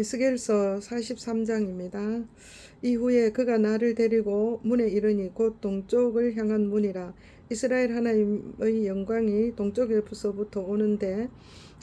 에스겔서 43장입니다. 이후에 그가 나를 데리고 문에 이르니 곧 동쪽을 향한 문이라 이스라엘 하나님의 영광이 동쪽에서부터 오는데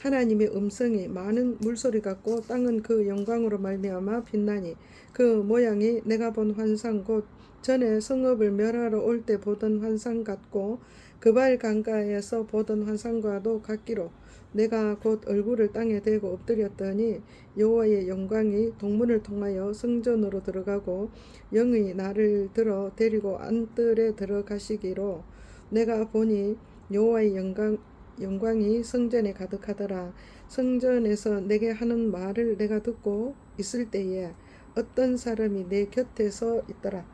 하나님의 음성이 많은 물소리 같고 땅은 그 영광으로 말미암아 빛나니 그 모양이 내가 본 환상 곧 전에 성읍을 멸하러 올 때 보던 환상 같고 그발 강가에서 보던 환상과도 같기로 내가 곧 얼굴을 땅에 대고 엎드렸더니 여호와의 영광이 동문을 통하여 성전으로 들어가고 영이 나를 들어 데리고 안뜰에 들어가시기로 내가 보니 여호와의 영광 영광이 성전에 가득하더라. 성전에서 내게 하는 말을 내가 듣고 있을 때에 어떤 사람이 내 곁에서 있더라.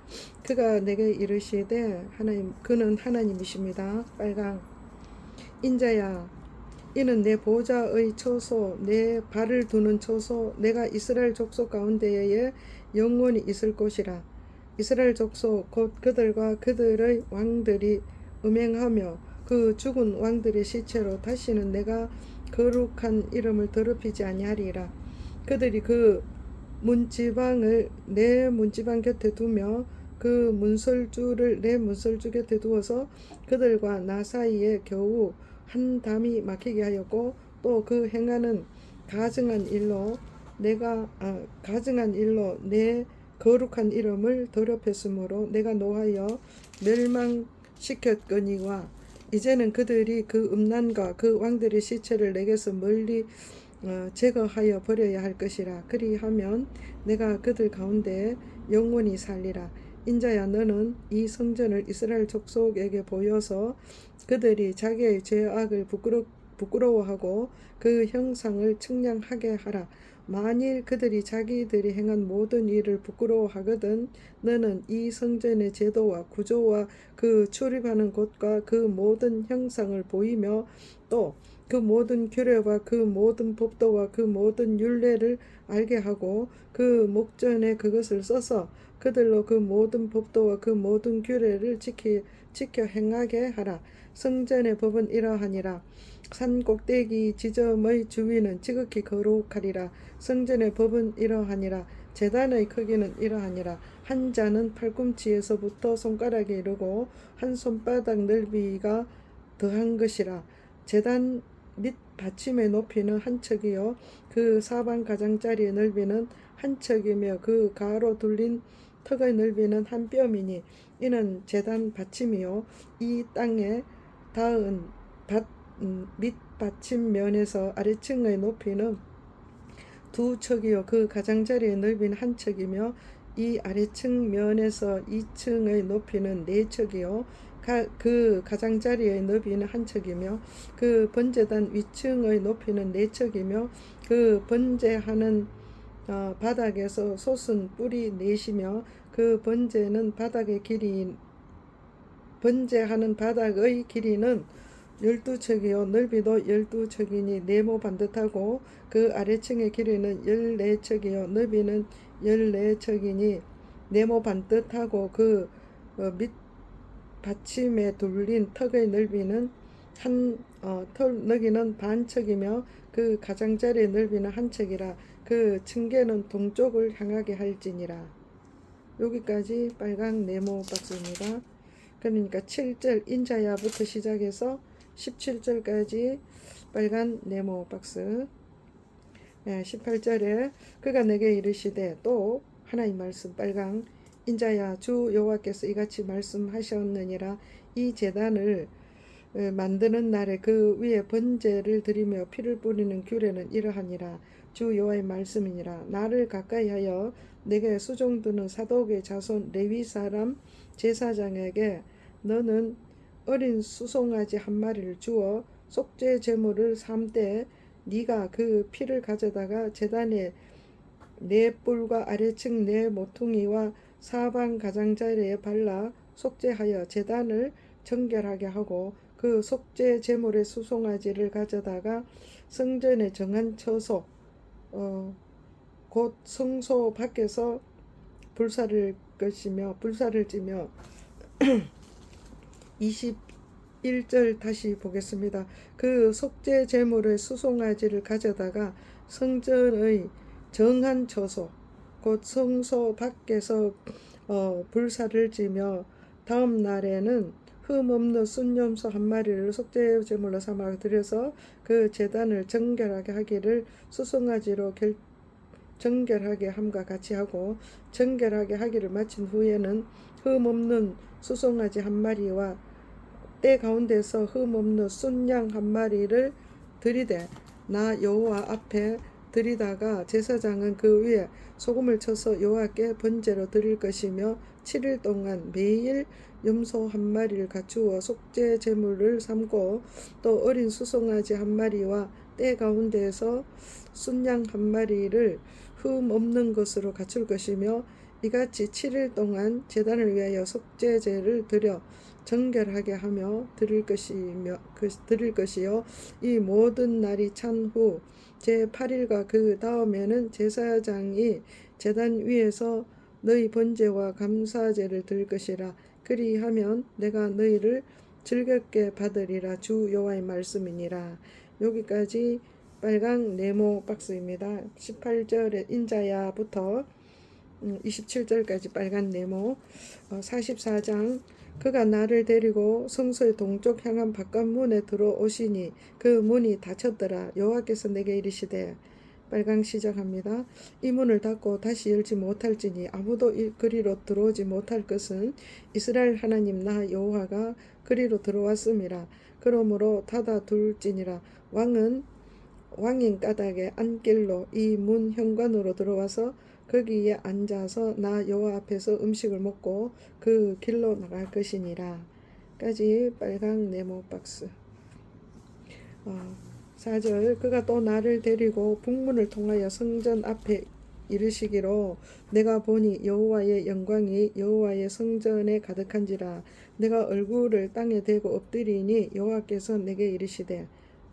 그가 내게 이르시되 하나님 그는 하나님이십니다. 빨강. 인자야 이는 내 보좌의 처소 내 발을 두는 처소 내가 이스라엘 족속 가운데에 영원히 있을 곳이라. 이스라엘 족속 곧 그들과 그들의 왕들이 음행하며 그 죽은 왕들의 시체로 다시는 내가 거룩한 이름을 더럽히지 아니하리라. 그들이 그 문지방을 내 문지방 곁에 두며 그 문설주를 내 문설주 곁에 두어서 그들과 나 사이에 겨우 한 담이 막히게 하였고 또 그 행하는 가증한 일로 내가 아, 가증한 일로 내 거룩한 이름을 더럽혔으므로 내가 노하여 멸망시켰거니와 이제는 그들이 그 음란과 그 왕들의 시체를 내게서 멀리 어, 제거하여 버려야 할 것이라. 그리하면 내가 그들 가운데 영원히 살리라. 인자야 너는 이 성전을 이스라엘 족속에게 보여서 그들이 자기의 죄악을 부끄러, 부끄러워하고 그 형상을 측량하게 하라. 만일 그들이 자기들이 행한 모든 일을 부끄러워하거든 너는 이 성전의 제도와 구조와 그 출입하는 곳과 그 모든 형상을 보이며 또 그 모든 규례와 그 모든 법도와 그 모든 율례를 알게 하고 그 목전에 그것을 써서 그들로 그 모든 법도와 그 모든 규례를 지키, 지켜 행하게 하라. 성전의 법은 이러하니라. 산 꼭대기 지점의 주위는 지극히 거룩하리라. 성전의 법은 이러하니라. 재단의 크기는 이러하니라. 한 자는 팔꿈치에서부터 손가락에 이르고 한 손바닥 넓이가 더한 것이라. 재단 및 받침의 높이는 한 척이요. 그 사방 가장짜리의 넓이는 한 척이며 그 가로 둘린 턱의 넓이는 한 뼘이니 이는 재단 받침이요. 이 땅에 닿은 밭, 음, 밑 받침 면에서 아래층의 높이는 두 척이요. 그 가장자리의 넓이는 한 척이며 이 아래층 면에서 이 층의 높이는 네 척이요. 가, 그 가장자리의 너비는 한 척이며 그 번제단 위층의 높이는 네 척이며 그 번제하는 어, 바닥에서 솟은 뿔이 넷이며 그 번제는 바닥의 길이 번제하는 바닥의 길이는 열두 척이요. 넓이도 열두 척이니 네모 반듯하고 그 아래층의 길이는 열네 척이요. 넓이는 열네 척이니 네모 반듯하고 그밑 어, 받침에 둘린 턱의 넓이는 한 어, 턱 너기는 반 척이며 그 가장자리의 넓이는 한 척이라 그 층계는 동쪽을 향하게 할지니라. 여기까지 빨강 네모 박스입니다. 그러니까 7절 인자야부터 시작해서 17절까지 빨간 네모 박스. 네, 18절에 그가 내게 이르시되 또 하나님 말씀 빨강 인자야 주 여호와께서 이같이 말씀하셨느니라 이 제단을 어, 만드는 날에 그 위에 번제를 드리며 피를 뿌리는 규례는 이러하니라 주 여호와의 말씀이니라. 나를 가까이하여 내게 수종드는 사독의 자손 레위 사람 제사장에게 너는 어린 수송아지 한 마리를 주어 속죄 제물을 삼되 네가 그 피를 가져다가 제단에 네 뿔과 아래층 네 모퉁이와 사방 가장자리에 발라 속죄하여 제단을 정결하게 하고 그 속죄 제물의 수송아지를 가져다가 성전에 정한 처소 어, 곧 성소 밖에서 불사를 것이며 불사를 찌며 21절 다시 보겠습니다. 그 속죄 제물의 수송아지를 가져다가 성전의 정한 처소 곧 성소 밖에서 어, 불사를 지며 다음 날에는 흠 없는 순염소 한 마리를 속죄 제물로 삼아 드려서 그 제단을 정결하게 하기를 수송아지로 결, 정결하게 함과 같이 하고 정결하게 하기를 마친 후에는 흠 없는 수송아지 한 마리와 때 가운데서 흠 없는 순양 한 마리를 들이대 나 여호와 앞에 들이다가 제사장은 그 위에 소금을 쳐서 여호와께 번제로 드릴 것이며 7일 동안 매일 염소 한 마리를 갖추어 속죄 제물을 삼고 또 어린 수송아지 한 마리와 때 가운데에서 순양 한 마리를 흠 없는 것으로 갖출 것이며 이같이 7일 동안 제단을 위하여 속죄제를 드려 정결하게 하며 드릴 것이며 그, 드릴 것이요. 이 모든 날이 찬 후 제 8일과 그 다음에는 제사장이 제단 위에서 너희 번제와 감사제를 들 것이라. 그리하면 내가 너희를 즐겁게 받으리라. 주 여호와의 말씀이니라. 여기까지 빨강 네모 박스입니다. 18절에 인자야부터 27절까지 빨간 네모 44장 그가 나를 데리고 성소의 동쪽 향한 바깥 문에 들어오시니 그 문이 닫혔더라. 여호와께서 내게 이르시되 빨강 시작합니다. 이 문을 닫고 다시 열지 못할지니 아무도 이 그리로 들어오지 못할 것은 이스라엘 하나님 나 여호와가 그리로 들어왔음이라. 그러므로 닫아 둘지니라. 왕은 왕인 까닭에 안길로 이 문 현관으로 들어와서 거기에 앉아서 나 여호와 앞에서 음식을 먹고 그 길로 나갈 것이니라. 까지 빨강 네모 박스. 어, 4절 그가 또 나를 데리고 북문을 통하여 성전 앞에 이르시기로 내가 보니 여호와의 영광이 여호와의 성전에 가득한지라 내가 얼굴을 땅에 대고 엎드리니 여호와께서 내게 이르시되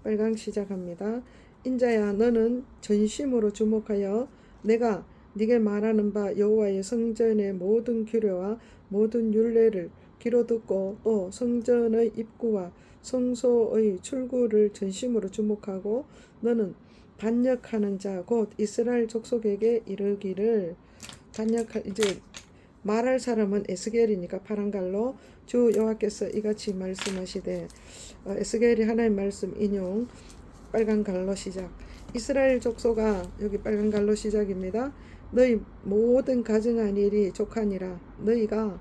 빨강 시작합니다. 인자야 너는 전심으로 주목하여 내가 네게 말하는 바 여호와의 성전의 모든 규례와 모든 율례를 귀로 듣고 또 성전의 입구와 성소의 출구를 전심으로 주목하고 너는 반역하는 자 곧 이스라엘 족속에게 이르기를 반역할 이제 말할 사람은 에스겔이니까 파란 갈로 주 여호와께서 이같이 말씀하시되 어, 에스겔이 하나님 말씀 인용 빨간 갈로 시작 이스라엘 족속아 여기 빨간 갈로 시작입니다. 너희 모든 가증한 일이 족하니라. 너희가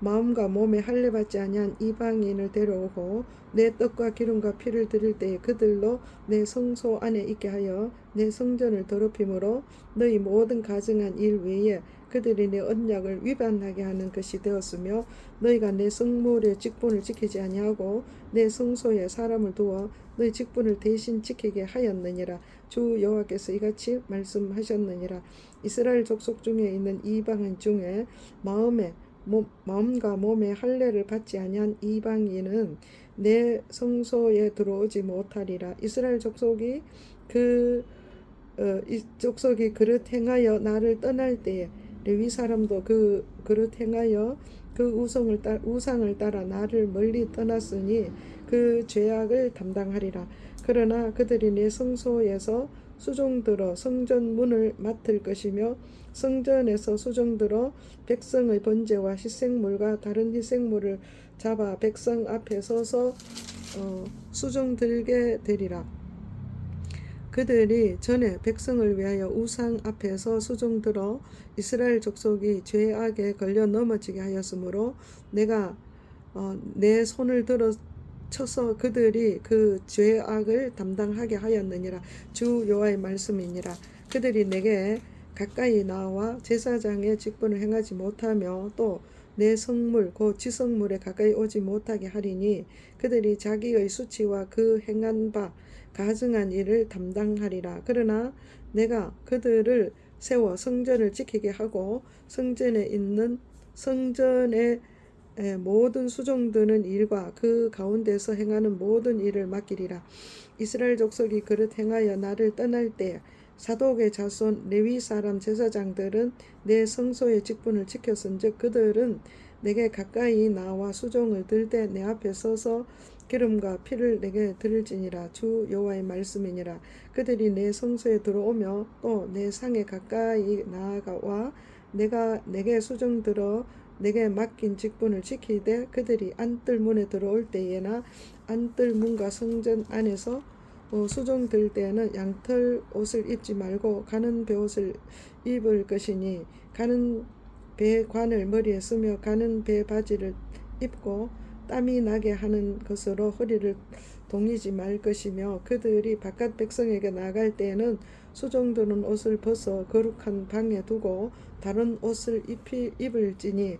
마음과 몸에 할례 받지 아니한 이방인을 데려오고 내 떡과 기름과 피를 드릴 때에 그들로 내 성소 안에 있게 하여 내 성전을 더럽힘으로 너희 모든 가증한 일 외에 그들이 내 언약을 위반하게 하는 것이 되었으며 너희가 내 성물의 직분을 지키지 아니하고 내 성소에 사람을 두어 너희 직분을 대신 지키게 하였느니라 주 여호와께서 이같이 말씀하셨느니라. 이스라엘 족속 중에 있는 이방인 중에 마음에 몸, 마음과 몸에 할례를 받지 아니한 이방인은 내 성소에 들어오지 못하리라. 이스라엘 족속이 그 어, 이 족속이 그릇 행하여 나를 떠날 때에 레위 사람도 그 그릇 행하여 그 우성을 따, 우상을 따라 나를 멀리 떠났으니 그 죄악을 담당하리라. 그러나 그들이 내 성소에서 수종들어 성전 문을 맡을 것이며 성전에서 수종들어 백성의 번제와 희생물과 다른 희생물을 잡아 백성 앞에 서서 어, 수종들게 되리라. 그들이 전에 백성을 위하여 우상 앞에서 수종들어 이스라엘 족속이 죄악에 걸려 넘어지게 하였으므로 내가 어, 내 손을 들어 쳐서 그들이 그 죄악을 담당하게 하였느니라. 주 여호와의 말씀이니라. 그들이 내게 가까이 나와 제사장의 직분을 행하지 못하며 또 내 성물 곧 지성물에 가까이 오지 못하게 하리니 그들이 자기의 수치와 그 행한 바 가증한 일을 담당하리라 그러나 내가 그들을 세워 성전을 지키게 하고 성전에 있는 성전의 모든 수종드는 일과 그 가운데서 행하는 모든 일을 맡기리라. 이스라엘 족속이 그릇 행하여 나를 떠날 때 사독의 자손 레위 사람 제사장들은 내 성소의 직분을 지켰은즉 그들은 내게 가까이 나와 수종을 들 때 내 앞에 서서 기름과 피를 내게 드릴지니라. 주 여호와의 말씀이니라. 그들이 내 성소에 들어오며 또 내 상에 가까이 나아가와 내가 내게 수정 들어 내게 맡긴 직분을 지키되 그들이 안뜰 문에 들어올 때에나 안뜰 문과 성전 안에서 어, 수종 들 때에는 양털 옷을 입지 말고 가는 배옷을 입을 것이니 가는 배 관을 머리에 쓰며 가는 배 바지를 입고 땀이 나게 하는 것으로 허리를 동이지 말 것이며 그들이 바깥 백성에게 나갈 때에는 수종드는 옷을 벗어 거룩한 방에 두고 다른 옷을 입히, 입을지니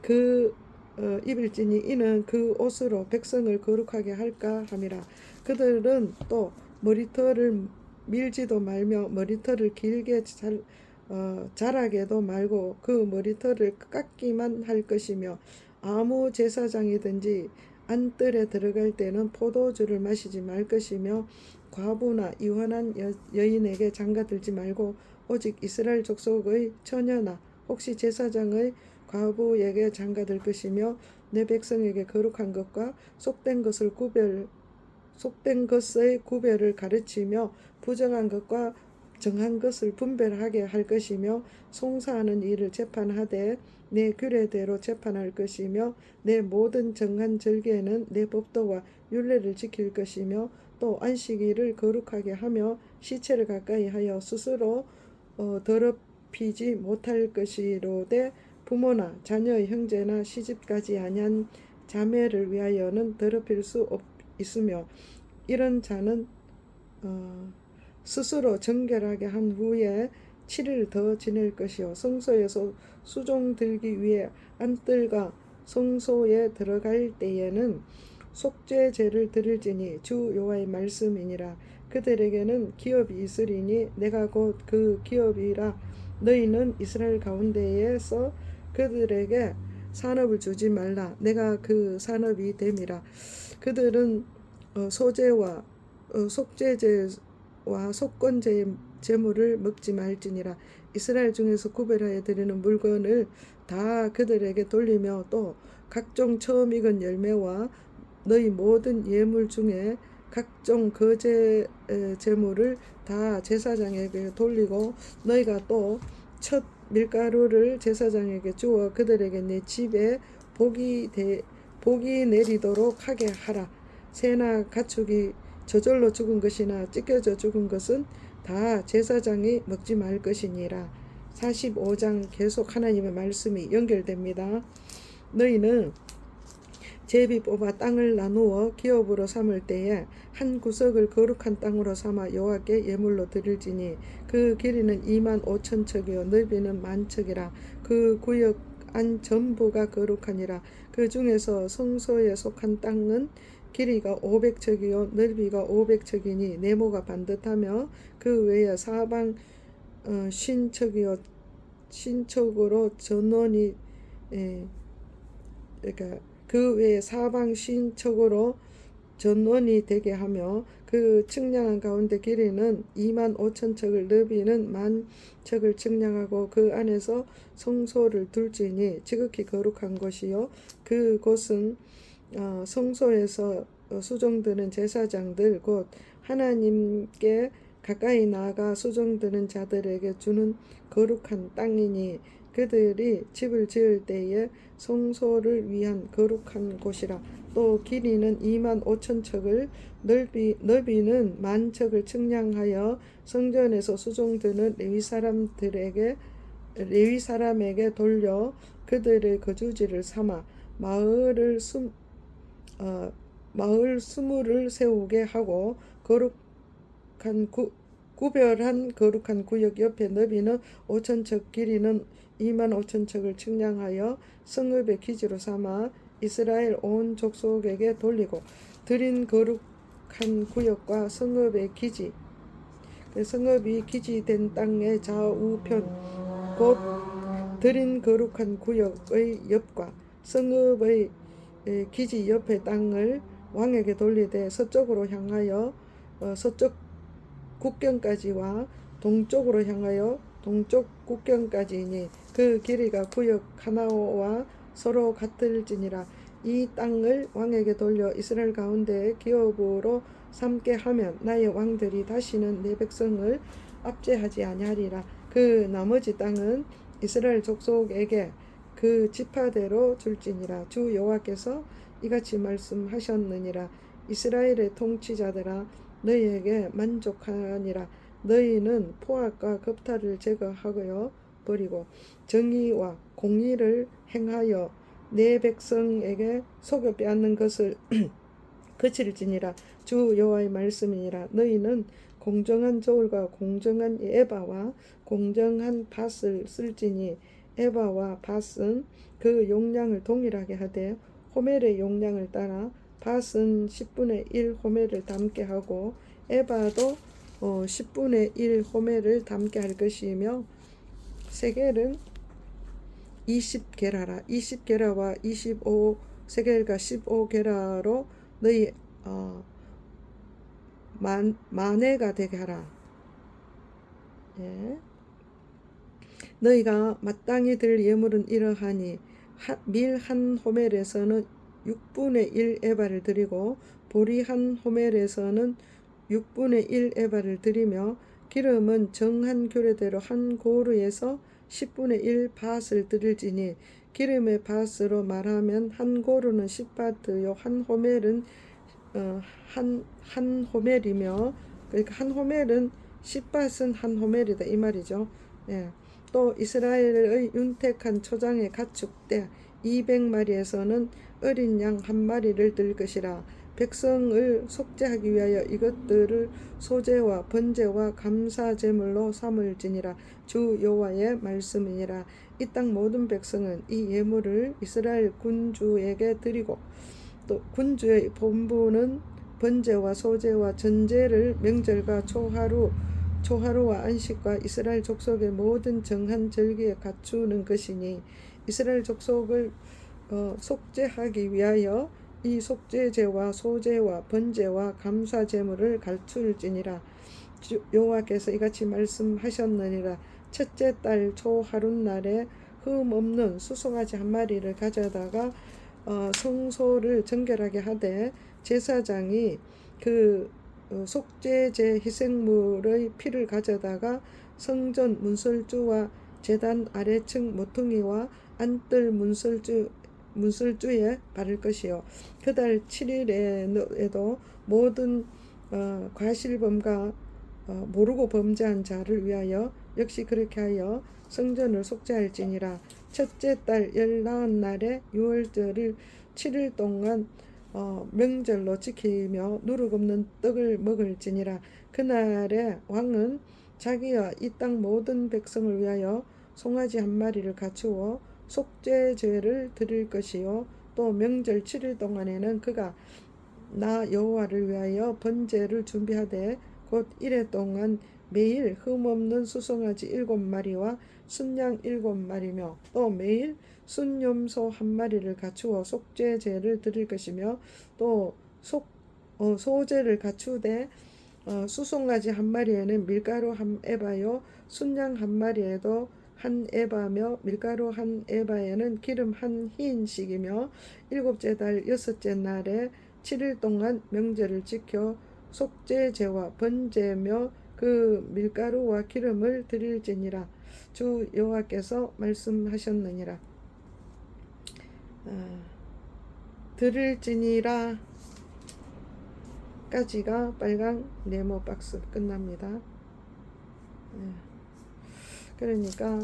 그 어, 입을지니 이는 그 옷으로 백성을 거룩하게 할까 함이라 그들은 또 머리털을 밀지도 말며 머리털을 길게 잘 어, 자라게도 말고 그 머리털을 깎기만 할 것이며 아무 제사장이든지 안뜰에 들어갈 때는 포도주를 마시지 말 것이며 과부나 이혼한 여, 여인에게 장가 들지 말고 오직 이스라엘 족속의 처녀나 혹시 제사장의 과부에게 장가 들 것이며 내 백성에게 거룩한 것과 속된 것을 구별 속된 것의 구별을 가르치며 부정한 것과 정한 것을 분별하게 할 것이며 송사하는 일을 재판하되 내 규례대로 재판할 것이며 내 모든 정한 절개는 내 법도와 율례를 지킬 것이며 또 안식일을 거룩하게 하며 시체를 가까이 하여 스스로 어, 더럽히지 못할 것이로되 부모나 자녀의 형제나 시집까지 아니한 자매를 위하여는 더럽힐 수 없, 있으며 이런 자는 어, 스스로 정결하게 한 후에 7일 더 지낼 것이요. 성소에서 수종 들기 위해 안뜰과 성소에 들어갈 때에는 속죄제를 드릴지니 주 여호와의 말씀이니라. 그들에게는 기업이 있으리니 내가 곧 그 기업이라. 너희는 이스라엘 가운데에서 그들에게 산업을 주지 말라. 내가 그 산업이 됨이라. 그들은 어, 소재와 어, 속죄제와 속건제 제물을 먹지 말지니라. 이스라엘 중에서 구별하여 드리는 물건을 다 그들에게 돌리며 또 각종 처음 익은 열매와 너희 모든 예물 중에 각종 거제 에, 제물을 다 제사장에게 돌리고 너희가 또 첫 밀가루를 제사장에게 주어 그들에게 내 집에 복이 대, 복이 내리도록 하게 하라 새나 가축이 저절로 죽은 것이나 찢겨져 죽은 것은 다 제사장이 먹지 말 것이니라. 45장 계속 하나님의 말씀이 연결됩니다. 너희는 제비 뽑아 땅을 나누어 기업으로 삼을 때에 한 구석을 거룩한 땅으로 삼아 여호와께 예물로 드릴지니 그 길이는 2만 5천 척이요 넓이는 만 척이라 그 구역 안 전부가 거룩하니라 그 중에서 성소에 속한 땅은 길이가 500척이요 넓이가 500척이니 네모가 반듯하며 그 외에 사방 어, 신척이요 신척으로 전원이 에, 그러니까 그 외에 사방 신척으로 전원이 되게 하며 그 측량한 가운데 길이는 2만 5천 척을 넓이는 만 척을 측량하고 그 안에서 성소를 둘지니 지극히 거룩한 곳이요. 그 곳은 어, 성소에서 어, 수종드는 제사장들 곧 하나님께 가까이 나아가 수종드는 자들에게 주는 거룩한 땅이니 그들이 집을 지을 때에 성소를 위한 거룩한 곳이라. 또 길이는 2만 5천 척을 넓이 넓이는 만 척을 측량하여 성전에서 수종드는 레위 사람들에게 레위 사람에게 돌려 그들의 거주지를 삼아 마을을 숨 어, 마을 수물을 세우게 하고 거룩한 구, 구별한 거룩한 구역 옆에 너비는 5천 척 길이는 2만 5천 척을 측량하여 성읍의 기지로 삼아 이스라엘 온 족속에게 돌리고 드린 거룩한 구역과 성읍의 기지 그 성읍이 기지된 땅의 좌우편 곧 드린 거룩한 구역의 옆과 성읍의 에, 기지 옆의 땅을 왕에게 돌리되 서쪽으로 향하여 어, 서쪽 국경까지와 동쪽으로 향하여 동쪽 국경까지니 그 길이가 구역 하나와 서로 같을지니라 이 땅을 왕에게 돌려 이스라엘 가운데 기업으로 삼게 하면 나의 왕들이 다시는 내 백성을 압제하지 아니하리라. 그 나머지 땅은 이스라엘 족속에게 그 지파대로 줄지니라. 주 여호와께서 이같이 말씀하셨느니라. 이스라엘의 통치자들아 너희에게 만족하니라. 너희는 포악과 겁탈을 제거하고요 버리고 정의와 공의를 행하여 내 백성에게 속여 빼앗는 것을 그칠지니라 주 여호와의 말씀이니라 너희는 공정한 저울과 공정한 에바와 공정한 밭을 쓸지니 에바와 밭은 그 용량을 동일하게 하되 호멜의 용량을 따라 밭은 10분의 1 호멜을 담게 하고 에바도 어, 10분의 1 호멜을 담게 할 것이며 세겔은 20게라라 20게라와 25 세겔과 15게라로 너희 어, 만 만해가 되게 하라. 예. 너희가 마땅히 들 예물은 이러하니 밀 한 호멜에서는 6분의 1 에바를 드리고 보리 한 호멜에서는 6분의 1 에바를 드리며 기름은 정한 규례대로 한 고루에서 10분의 1 밭을 드릴지니 기름의 밭으로 말하면 한 고루는 10바트요 한 호멜은 어, 한, 한 호멜이며 그러니까 한 호멜은 10밭은 한 호멜이다 이 말이죠. 예. 또 이스라엘의 윤택한 초장의 가축대 200마리에서는 어린 양 한 마리를 들 것이라 백성을 속죄하기 위하여 이것들을 소제와 번제와 감사 제물로 삼을지니라. 주 여호와의 말씀이니라. 이 땅 모든 백성은 이 예물을 이스라엘 군주에게 드리고 또 군주의 본부는 번제와 소제와 전제를 명절과 초하루 초하루와 안식과 이스라엘 족속의 모든 정한 절기에 갖추는 것이니 이스라엘 족속을 어, 속죄하기 위하여 이 속죄제와 소제와 번제와 감사 제물을 갖출지니라. 여호와께서 이같이 말씀하셨느니라. 첫째 달 초하룻날에 흠 없는 수송아지 한 마리를 가져다가 어, 성소를 정결하게 하되 제사장이 그 어, 속죄제 희생물의 피를 가져다가 성전 문설주와 제단 아래층 모퉁이와 안뜰 문설주 문설주에 바를 것이요. 그달 7일에도 모든 어, 과실범과 어, 모르고 범죄한 자를 위하여 역시 그렇게 하여 성전을 속죄할지니라. 첫째 달 열나흔 날에 유월절을 7일 동안 어, 명절로 지키며 누룩 없는 떡을 먹을지니라. 그날에 왕은 자기와 이땅 모든 백성을 위하여 송아지 한 마리를 갖추어 속죄제를 드릴 것이요. 또 명절 7일 동안에는 그가 나 여호와를 위하여 번제를 준비하되 곧 이래 동안 매일 흠없는 수송아지 일곱 마리와 순양 일곱 마리며 또 매일 순염소 한 마리를 갖추어 속죄제를 드릴 것이며 또 속, 어, 소제를 갖추되 어, 수송아지 한 마리에는 밀가루 한 에바요 순양 한 마리에도 한 에바며 밀가루 한 에바에는 기름 한 흰씩이며 일곱째 달 여섯째 날에 7일 동안 명절을 지켜 속죄제와 번제며 그 밀가루와 기름을 드릴지니라 주 여호와께서 말씀하셨느니라 아, 드릴지니라 까지가 빨강 네모 박스 끝납니다. 네. 그러니까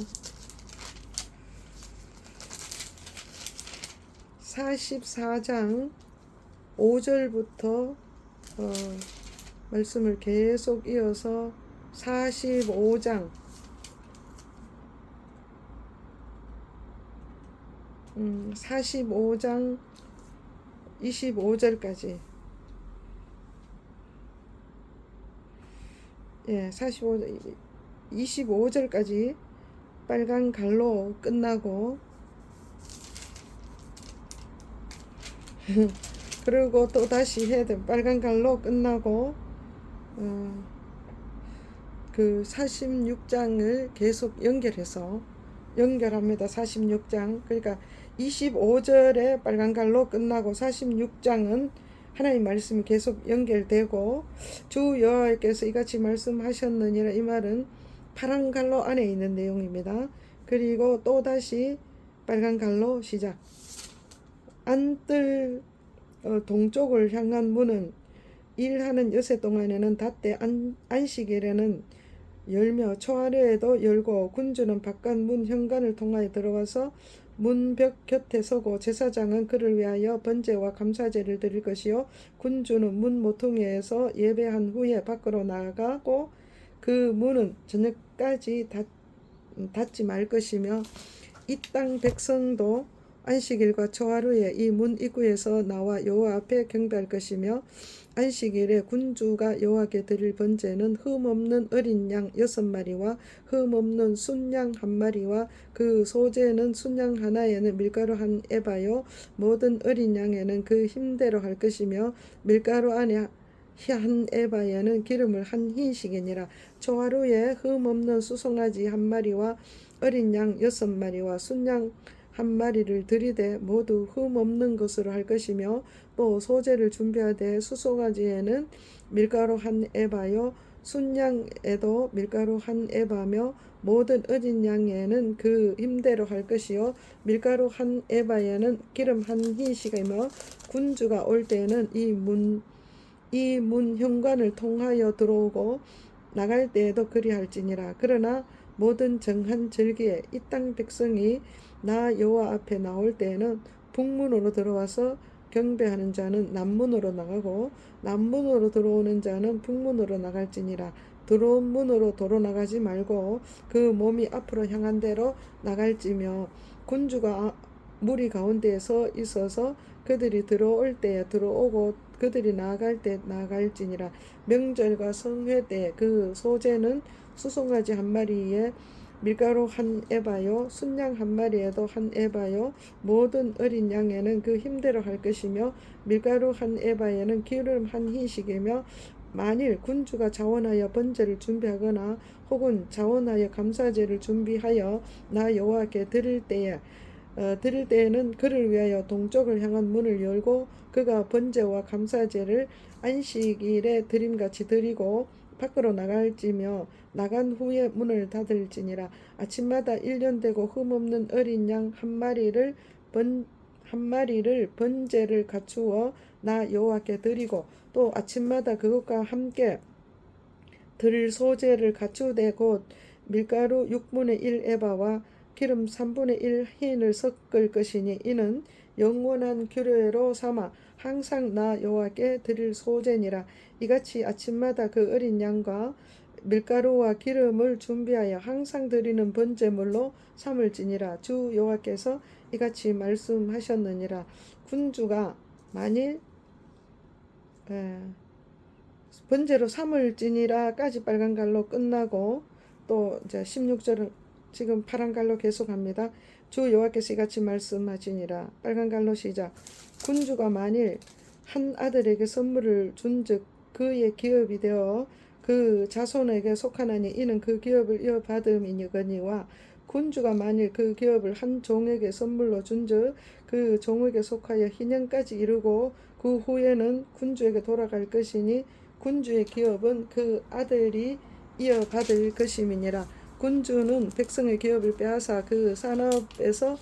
44장 5절부터 어, 말씀을 계속 이어서 45장 음, 45장 25절까지 예, 45 25절까지 빨간 갈로 끝나고 그리고 또 다시 해야 돼. 빨간 갈로 끝나고 어, 그 46장을 계속 연결해서 연결합니다. 46장. 그러니까 25절에 빨간 갈로 끝나고 46장은 하나님 말씀이 계속 연결되고 주 여호와께서 이같이 말씀하셨느니라 이 말은 파란 갈로 안에 있는 내용입니다. 그리고 또 다시 빨간 갈로 시작. 안뜰 어, 동쪽을 향한 문은 일하는 여세 동안에는 닫되 안, 안식일에는 열며 초하루에도 열고 군주는 바깥 문 현관을 통하여 들어와서 문벽 곁에 서고 제사장은 그를 위하여 번제와 감사제를 드릴 것이요. 군주는 문 모퉁이에서 예배한 후에 밖으로 나가고 그 문은 저녁까지 닫, 닫지 말 것이며 이 땅 백성도 안식일과 초하루에 이 문 입구에서 나와 여호와 앞에 경배할 것이며 안식일에 군주가 여호와께 드릴 번제는 흠 없는 어린 양 여섯 마리와 흠 없는 순양 한 마리와 그 소재는 순양 하나에는 밀가루 한 에바요. 모든 어린 양에는 그 힘대로 할 것이며 밀가루 안에 한 에바에는 기름을 한 흰식이니라. 초하루에 흠 없는 수송아지 한 마리와 어린 양 여섯 마리와 순양 한 마리를 들이되 모두 흠 없는 것으로 할 것이며 또 소재를 준비하되 수송아지에는 밀가루 한 에바요 순양에도 밀가루 한 에바며 모든 어린 양에는 그 힘대로 할 것이요. 밀가루 한 에바에는 기름 한 흰식이며 군주가 올 때에는 이 문 이 문 현관을 통하여 들어오고 나갈 때에도 그리할지니라. 그러나 모든 정한 절기에 이 땅 백성이 나 여호와 앞에 나올 때에는 북문으로 들어와서 경배하는 자는 남문으로 나가고 남문으로 들어오는 자는 북문으로 나갈지니라. 들어온 문으로 도로 나가지 말고 그 몸이 앞으로 향한 대로 나갈지며 군주가 무리 가운데에 서 있어서 그들이 들어올 때에 들어오고 그들이 나갈 때 나갈지니라. 명절과 성회 때 그 소재는 수송아지 한 마리에 밀가루 한 에바요 순양 한 마리에도 한 에바요 모든 어린 양에는 그 힘대로 할 것이며 밀가루 한 에바에는 기름 한 흰식이며 만일 군주가 자원하여 번제를 준비하거나 혹은 자원하여 감사제를 준비하여 나 여호와께 드릴 때에 어, 드릴 때에는 그를 위하여 동쪽을 향한 문을 열고 그가 번제와 감사제를 안식일에 드림같이 드리고 밖으로 나갈지며 나간 후에 문을 닫을지니라. 아침마다 일년 되고 흠없는 어린 양 한 마리를 번 한 마리를 번제를 갖추어 나 여호와께 드리고 또 아침마다 그것과 함께 드릴 소재를 갖추되 곧 밀가루 6분의 1 에바와 기름 3분의 1 흰을 섞을 것이니 이는 영원한 규례로 삼아 항상 나 여호와께 드릴 소재니라. 이같이 아침마다 그 어린 양과 밀가루와 기름을 준비하여 항상 드리는 번제물로 삼을지니라. 주 여호와께서 이같이 말씀하셨느니라. 군주가 만일 에, 번제로 삼을지니라까지 빨간 갈로 끝나고 또 이제 16절은 지금 파란 갈로 계속합니다. 주 여호와께서 이같이 말씀하시니라. 빨간 갈로 시작. 군주가 만일 한 아들에게 선물을 준즉 그의 기업이 되어 그 자손에게 속하나니 이는 그 기업을 이어받음이니거니와 군주가 만일 그 기업을 한 종에게 선물로 준즉 그 종에게 속하여 희년까지 이르고 그 후에는 군주에게 돌아갈 것이니 군주의 기업은 그 아들이 이어받을 것임이니라 군주는 백성의 기업을 빼앗아 그 산업에서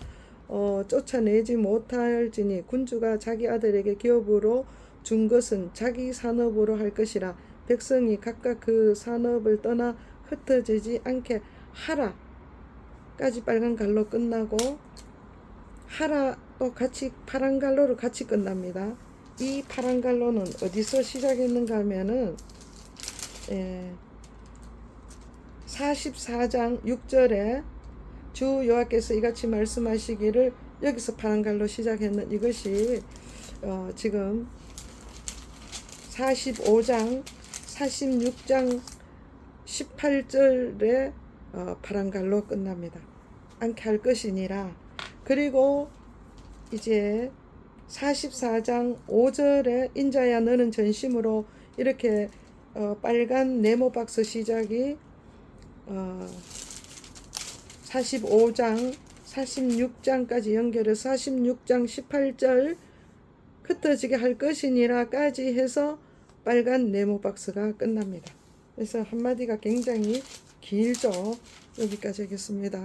어, 쫓아내지 못할지니 군주가 자기 아들에게 기업으로 준 것은 자기 산업으로 할 것이라 백성이 각각 그 산업을 떠나 흩어지지 않게 하라까지 빨간 갈로 끝나고 하라 또 같이 파란 갈로로 같이 끝납니다. 이 파란 갈로는 어디서 시작했는가 하면은 예, 44장 6절에 주 여호와께서 이같이 말씀하시기를 여기서 파란 갈로 시작했는 이것이 어, 지금 45장 46장 18절에 어, 파란 갈로 끝납니다. 않게 할 것이니라. 그리고 이제 44장 5절에 인자야 너는 전심으로 이렇게 어, 빨간 네모 박스 시작이 어, 45장 46장까지 연결해서 46장 18절 흩어지게 할 것이니라까지 해서 빨간 네모 박스가 끝납니다. 그래서 한마디가 굉장히 길죠. 여기까지 하겠습니다.